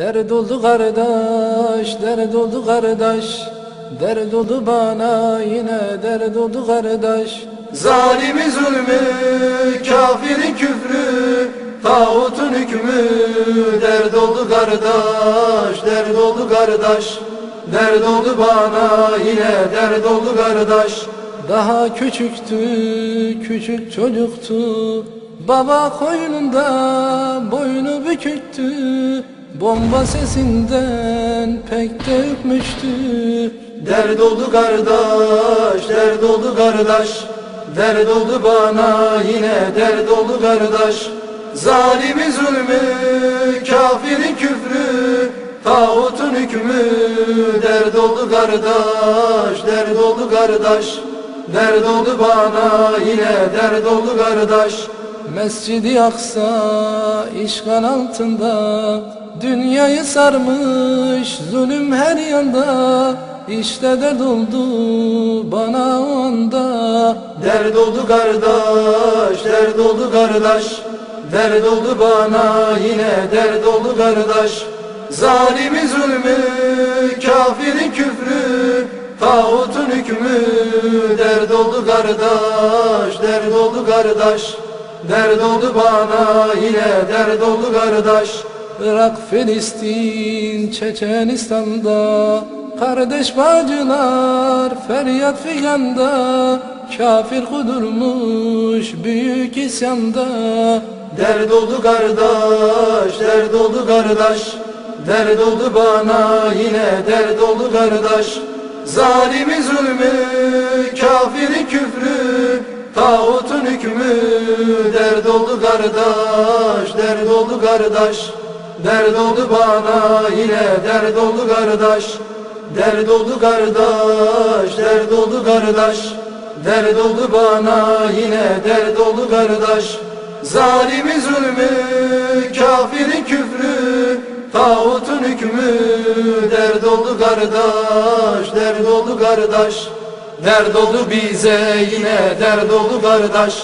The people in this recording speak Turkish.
Dert oldu kardeş, dert oldu kardeş. Dert oldu bana yine dert oldu kardeş. Zalimi zulmü, kafirin küfrü, tağutun hükmü. Dert oldu kardeş, dert oldu kardeş. Dert oldu bana yine dert oldu kardeş. Daha küçüktü, küçük çocuktu. Baba koynunda boynu büküktü Bomba sesinden pek de ürkmüştü Dert oldu kardeş, dert oldu kardeş. Dert oldu bana yine dert oldu kardeş. Zalimi zulmü, kafirin küfrü Tağutun hükmü. Dert oldu kardeş, dert oldu kardeş. Dert oldu bana yine dert oldu kardeş Mescidi Aksa işgal altında Dünyayı sarmış zulüm her yanda. İşte dert oldu bana o anda. Dert oldu kardeş, dert oldu kardeş. Dert oldu bana yine dert oldu kardeş. Zalimi zulmü, kafirin küfrü Tağutun hükmü. Dert oldu kardeş, dert oldu kardeş Dert oldu bana yine dert oldu kardeş. Irak, Filistin, Çeçenistan'da. Kardeş bacılar feryat figanda Kafir kudurmuş büyük isyanda. Dert oldu kardeş, dert oldu kardeş. Dert oldu bana yine dert oldu kardeş. Zalimi zulmü, kafirin küfrü Tağutun hükmü Dert oldu kardeş, dert oldu kardeş. Dert oldu bana yine dert oldu kardeş. Dert oldu kardeş, dert oldu kardeş. Dert oldu bana yine dert oldu kardeş. Zalimi zulmü, kafirin küfrü Tağutun hükmü. Dert oldu kardeş, dert oldu kardeş. Dert oldu bize yine dert oldu kardeş